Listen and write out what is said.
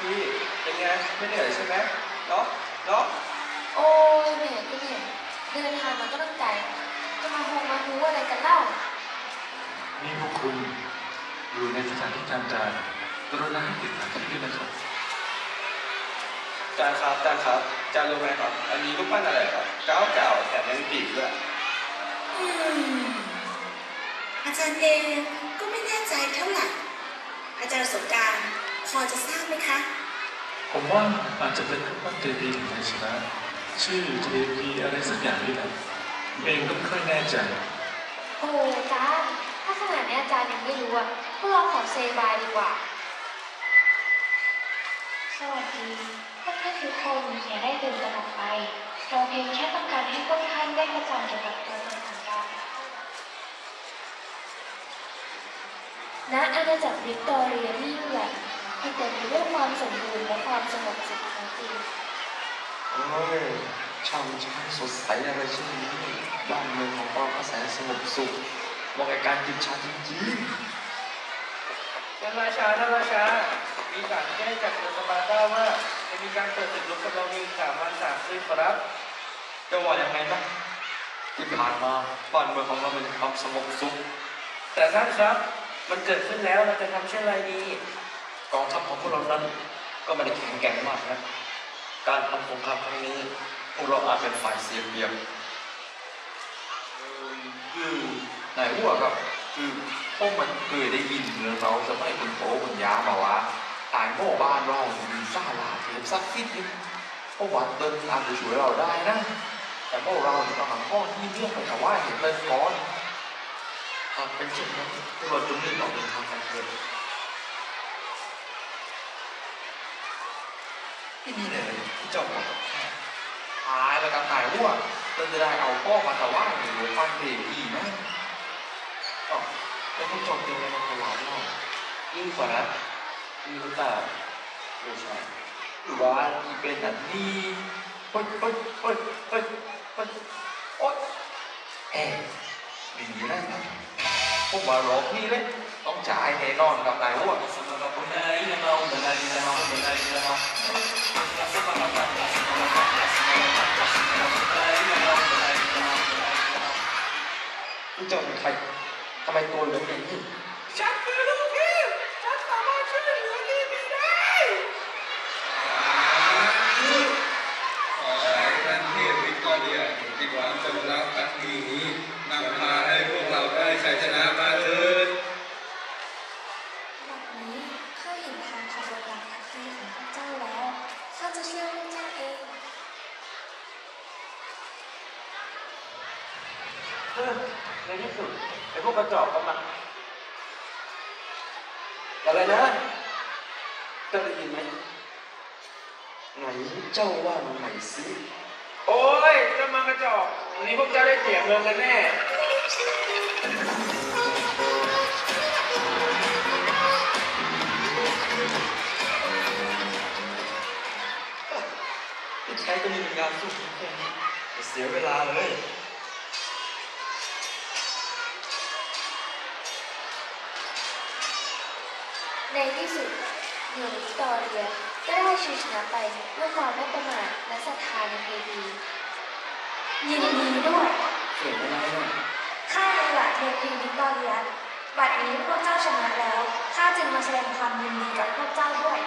ทีเป็นไงไม่เหนื่อยใช่ไหมเนาะเนาะโอ้ยเหนื่อยก็เหนื่อยเดินทางมาก็ต้องไกลจะมาโฮงมาฮู้อะไรกันเล่า นี่พวกคุณอยู่ในสถานที่การจ่ายกรุณาให้ติดสถานที่ด้วยนะครับจานครับจานครับจานรู้ไหมครับ อันนี้รูปปั้นอะไรครับเก้าเก้าแถมยังปีกด้วยอืมอาจารย์เองก็ไม่แน่ใจเท่าไหร่ อาจารย์สงกรารพอจะทราบไหมคะ ผมว่าอาจจะเป็นรูปปั้นเจดีย์ของนายชนะ ชื่อเจดีย์อะไรสักอย่างนี่แหละผมเองก็ไม่ค่อยแน่ใจโอ้อาจารย์ถ้าขนาดนี้อาจารย์ยังไม่รู้อะพวกเราขอเซบายดีกว่า สวัสดีพวกท่านทุกคนอย่าได้ตื่นตระหนกไป เราเพียงแค่ต้องการให้พวกท่านได้เข้าใจเกี่ยวกับตัวตนของเรา ณอาณาจักรวิกตอเรียที่ยิ่งใหญ่ที่เต็มไปด้วยความสมบูรณ์และความสงบสุขของจริงโอ้ยช่างช้างสดใสอะไรเช่นนี้บ้านเมืองของเราก็แสนสงบสุขเหมาะกับการกินชาจริงท่านราชาท่านราชา มีการแจ้งจากเมืองสปาร์ตาว่า จะมีการเปิดศึกรบกับเราในสามวันสามคืนครับๆจะว่ายังไงบ้างที่ผ่านมาบ้านเมืองของเราเป็นความสงบสุขแต่ท่านครับ มันเกิดขึ้นแล้วเราจะทำเช่นไรดี กองทัพของพวกเรานั้น ก็ไม่ได้แข็งแกร่งมากนะการทำสงครามครั้งนี้พวกเราอาจเป็นฝ่ายเสียเปรียบเออคือนายอ้วครับ คือพวกมันเคยได้ยินเรื่องเราสมัยคุณโตคุณยามาว่าตางโม่บ้านเรามีซาลาเทียมซักฟิตนึงพวกวันเตินอาจจะช่วยเราได้นะ แต่พวกเราต้องหาข้อที่เรื่องไปถวายเห็นเตินก่อน หากเป็นเช่นนั้นพวกเราจงรีบออกเดินทางกันเถิดที่นี่เลยที่เจ้าบอกกับข้าตายแล้วกันตายรั่วเราจะได้เอาพ่อมาแต่ว่าหรือฟันเบบีนะอ๋อแล้วพวกเจบเดียวกันมาถวายเรายิ่งกว่านั้นมีหรือเปล่าไม่ใช่หรือว่าที่เป็นอันนี้เฮ้ยเฮ้ยเฮ้ยเฮ้ยเฮ้ยโอ๊ยเอ๊ะดีนะ พวกมารอพี่เลยต้องจ่ายแน่นอนกับนายวสำหรับคนไหนนะน้องคนไหนนะน้องคนเจ้าเป็นใครทำไมตัวเหลืองอย่างนี้ ฉันคือลูกพี่ฉันสามารถช่วยเหลือลีบีได้ ขอให้ท่านเทพวิกตอเรียที่ความจงรักภักดีนี้นำพาให้พวกเราได้ชัยชนะมาเถิด แบบนี้ข้าเห็นทางขบวนการทักทีของพระเจ้าแล้ว ข้าจะช่วยพระเจ้าเอง เออในที่สุด ไอ้พวกกระจอกก็มาอะไรนะเจะได้ยินไหมไหนเจ้าว่ามันใหม่สิโอ้ยเจ้ามากระจอกวันนี้พวกเจ้าได้เสียเงินกันแน่ที่ใช้ก็มีเป็นงานสู้แค่นี้อย่าเสียเวลาเลย ในที่สุดหนูวิกตอเรียก็ได้ชัยชนะไปด้วยความไม่ประมาทและศรัทธาในเทพียินดีด้วยเสียเวลาหน่ยข้าเองแหละเทพีวิกตอเรียบัดนี้พวกเจ้าชนะแล้วข้าจึงมาแสดงความยินดีกับพวกเจ้าด้วย